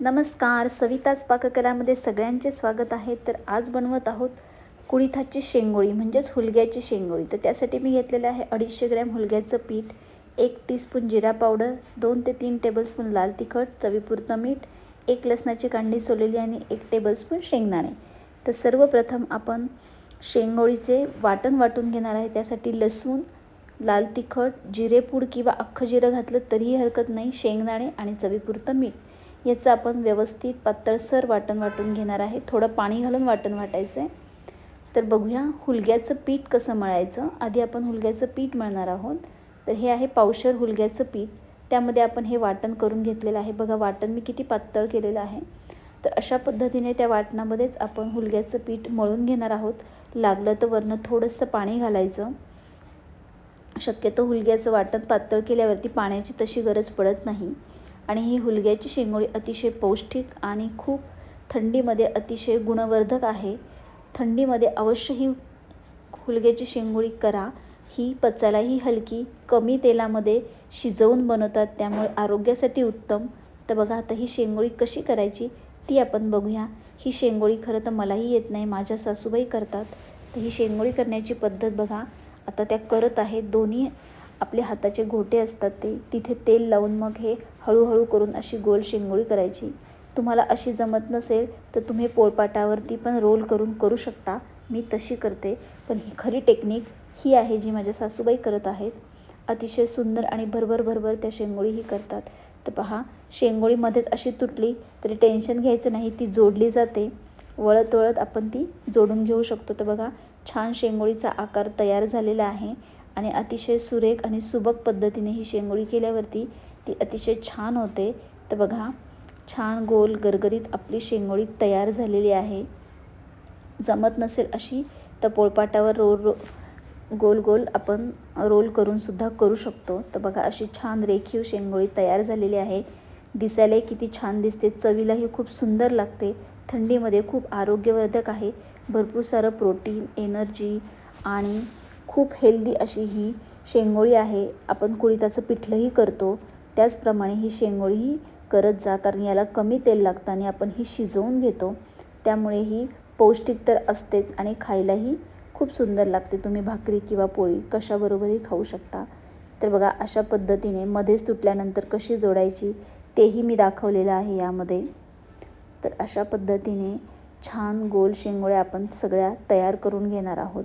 नमस्कार सविताच पाककलामध्ये सगळ्यांचे स्वागत आहे. तर आज बनवत आहोत कुळिथाची शेंगोळी म्हणजेच हुलग्याची शेंगोळी. तर त्यासाठी मी घेतलेलं आहे अडीचशे ग्रॅम हुलग्याचं पीठ एक टीस्पून जिरा पावडर दोन ते तीन टेबलस्पून लाल तिखट चवीपुरतं मीठ एक लसणाची कांडी सोललेली आणि एक टेबलस्पून शेंगदाणे. तर सर्वप्रथम आपण शेंगोळीचे वाटण वाटून घेणार आहे. त्यासाठी लसूण लाल तिखट जिरेपूड किंवा अख्खं जिरं घातलं तरीही हरकत नाही शेंगदाणे आणि चवीपुरतं मीठ. याचं आपण व्यवस्थित पातळसर वाटण वाटून घेणार आहे. थोडं पाणी घालून वाटण वाटायचं आहे तर बघूया हुलग्याचं पीठ कसं मळायचं. आधी आपण हुलग्याचं पीठ मळणार आहोत. तर हे आहे पावशर हुलग्याचं पीठ. त्यामध्ये आपण हे वाटण करून घेतलेलं आहे. बघा वाटण मी किती पातळ केलेलं आहे. तर अशा पद्धतीने त्या वाटणामध्येच आपण हुलग्याचं पीठ मळून घेणार आहोत. लागलं तर वरनं थोडंसं पाणी घालायचं. शक्यतो हुलग्याचं वाटण पातळ केल्यावरती पाण्याची तशी गरज पडत नाही. आणि ही हुलग्याची शेंगोळी अतिशय पौष्टिक आणि खूप थंडीमध्ये अतिशय गुणवर्धक आहे. थंडीमध्ये अवश्य ही हुलग्याची शेंगोळी करा. ही पचायलाही हलकी कमी तेलामध्ये शिजवून बनवतात त्यामुळे आरोग्यासाठी उत्तम. तर बघा आता ही शेंगोळी कशी करायची ती आपण बघूया. ही शेंगोळी खरं तर मलाही येत नाही माझ्या सासूबाई करतात. तर ही शेंगोळी करण्याची पद्धत बघा. आता त्या करत आहेत दोन्ही आपले हाताचे घोटे असतात ते. तिथे तेल लावून मग हे हळूहळू करून अशी गोल शेंगोळी करायची. तुम्हाला अशी जमत नसेल तर तुम्ही पोळपाटावरती पण रोल करून करू शकता. मी तशी करते. पण ही खरी टेक्निक ही आहे जी माझ्या सासूबाई करत आहेत. अतिशय सुंदर आणि भरभर भरभर त्या शेंगोळीही करतात. तर पहा शेंगोळीमध्येच अशी तुटली तरी टेन्शन घ्यायचं नाही ती जोडली जाते. वळत वळत आपण ती जोडून घेऊ शकतो. तर बघा छान शेंगोळीचा आकार तयार झालेला आहे आणि अतिशय सुरेख आणि सुबक पद्धतीने ही शेंगोळी केल्यावरती ती अतिशय छान होते. तर बघा छान गोल गरगरीत आपली शेंगोळी तयार झालेली आहे. जमत नसेल अशी तर पोळपाटावर रोल रो गोल गोल आपण रोल करूनसुद्धा करू शकतो. तर बघा अशी छान रेखीव शेंगोळी तयार झालेली आहे. दिसायलाही किती छान दिसते. चवीलाही खूप सुंदर लागते. थंडीमध्ये खूप आरोग्यवर्धक आहे. भरपूर सारं प्रोटीन एनर्जी आणि खूप हेल्दी अशी ही शेंगोळी आहे. आपण कुळीताचं पिठलंही करतो. त्याचप्रमाणे ही शेंगोळीही करत जा कारण याला कमी तेल लागतं आणि आपण ही शिजवून घेतो. त्यामुळे ही पौष्टिक तर असतेच आणि खायलाही खूप सुंदर लागते. तुम्ही भाकरी किंवा पोळी कशाबरोबरही खाऊ शकता. तर बघा अशा पद्धतीने मध्येच तुटल्यानंतर कशी जोडायची तेही मी दाखवलेलं आहे यामध्ये. तर अशा पद्धतीने छान गोल शेंगोळ्या आपण सगळ्या तयार करून घेणार आहोत.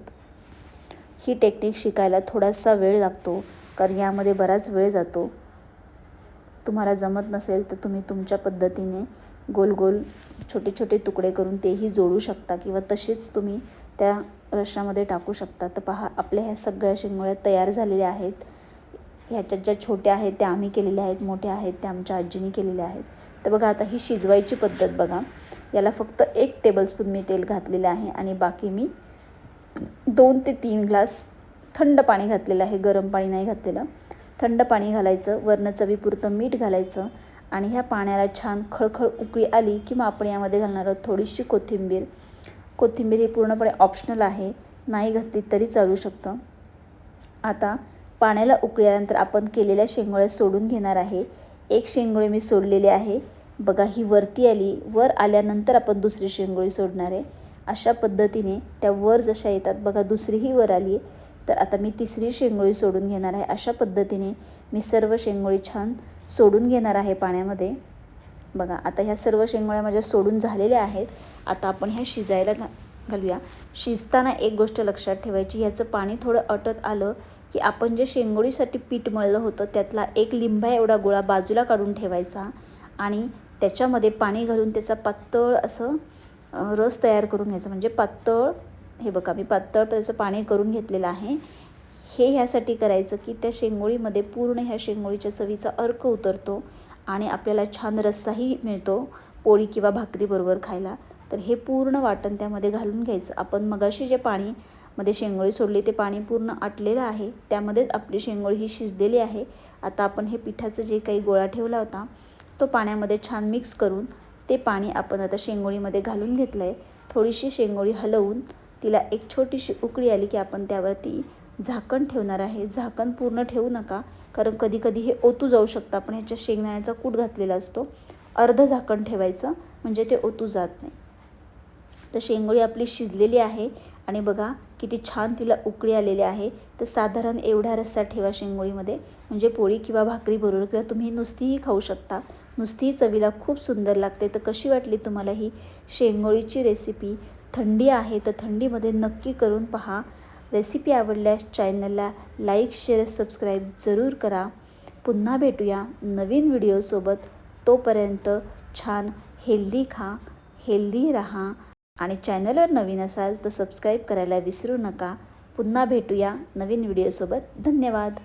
ही टेक्निक शिकायला थोडासा वेळ लागतो कारण यामध्ये बराच वेळ जातो. तुम्हाला जमत नसेल तर तुम्ही तुमच्या पद्धतीने गोल गोल छोटे छोटे तुकडे करून तेही जोडू शकता किंवा तशीच तुम्ही त्या रश्श्यामध्ये टाकू शकता. तर पहा आपल्या ह्या सगळ्या शेंगोळ्या तयार झालेल्या आहेत. ह्याच्यात ज्या छोट्या आहेत त्या आम्ही केलेल्या आहेत मोठ्या आहेत त्या आमच्या आजीने केलेल्या आहेत. तर बघा आता ही शिजवायची पद्धत बघा. याला फक्त एक टेबलस्पून मी तेल घातलेलं आहे आणि बाकी मी दोन ते तीन ग्लास थंड पाणी घातलेलं आहे गरम पाणी नाही घातलेलं. थंड पाणी घालायचं वरनं चवीपुरतं मीठ घालायचं आणि ह्या पाण्याला छान खळखळ उकळी आली की मग आपण यामध्ये घालणार आहोत थोडीशी कोथिंबीर. कोथिंबीर ही पूर्णपणे ऑप्शनल आहे नाही घातली तरी चालू शकतं. आता पाण्याला उकळल्यानंतर आपण केलेल्या शेंगोळ्या सोडून घेणार आहे. एक शेंगोळी मी सोडलेली आहे. बघा ही वरती आली. वर आल्यानंतर आपण दुसरी शेंगोळी सोडणार आहे. अशा पद्धतीने त्या वर जशा येतात बघा दुसरीही वर आली आहे तर आता मी तिसरी शेंगोळी सोडून घेणार आहे. अशा पद्धतीने मी सर्व शेंगोळी छान सोडून घेणार आहे पाण्यामध्ये. बघा आता ह्या सर्व शेंगोळ्या माझ्या सोडून झालेल्या आहेत. आता आपण ह्या शिजायला घा घालूया. शिजताना एक गोष्ट लक्षात ठेवायची ह्याचं पाणी थोडं अटत आलं की आपण जे शेंगोळीसाठी पीठ मळलं होतं त्यातला एक लिंबा एवढा गोळा बाजूला काढून ठेवायचा आणि त्याच्यामध्ये पाणी घालून त्याचा पातळ असं रस तयार करून घ्यायचा. म्हणजे पातळ हे बघा मी पातळ त्याचं पाणी करून घेतलेलं आहे. हे ह्यासाठी करायचं की त्या शेंगोळीमध्ये पूर्ण ह्या शेंगोळीच्या चवीचा अर्क उतरतो आणि आपल्याला छान रस्साही मिळतो पोळी किंवा भाकरीबरोबर खायला. तर हे पूर्ण वाटण त्यामध्ये घालून घ्यायचं. आपण मगाशी जे पाणी मध्ये शेंगोळी सोडली ते पाणी पूर्ण आटलेलं आहे. त्यामध्येच आपली शेंगोळी ही शिजलेली आहे. आता आपण हे पिठाचं जे काही गोळा ठेवला होता तो पाण्यामध्ये छान मिक्स करून ते पाणी आपण आता शेंगोळीमध्ये घालून घेतलं आहे थोडीशी शेंगोळी हलवून तिला एक छोटीशी उकळी आली की आपण त्यावरती झाकण ठेवणार आहे. झाकण पूर्ण ठेवू नका कारण कधीकधी हे ओतू जाऊ शकतं. आपण ह्याच्या शेंगदाण्याचा कूट घातलेला असतो. अर्ध झाकण ठेवायचं म्हणजे ते ओतू जात नाही. तर शेंगोळी आपली शिजलेली आहे आणि बघा किती छान तिला उकळी आलेली आहे. तर साधारण एवढा रस्सा ठेवा शेंगोळीमध्ये. म्हणजे पोळी किंवा भाकरी बरोबर किंवा तुम्ही नुसतीही खाऊ शकता. नुसतीही चवीला खूप सुंदर लागते. तर कशी वाटली तुम्हाला ही शेंगोळीची रेसिपी थंडी आहे तर थंडीमध्ये नक्की करून पहा. रेसिपी आवडल्यास चॅनलला लाईक शेअर सबस्क्राईब जरूर करा. पुन्हा भेटूया नवीन व्हिडिओसोबत तोपर्यंत छान हेल्दी खा हेल्दी राहा आणि चॅनलवर नवीन असाल तर सबस्क्राईब करायला विसरू नका. पुन्हा भेटूया नवीन व्हिडिओसोबत धन्यवाद.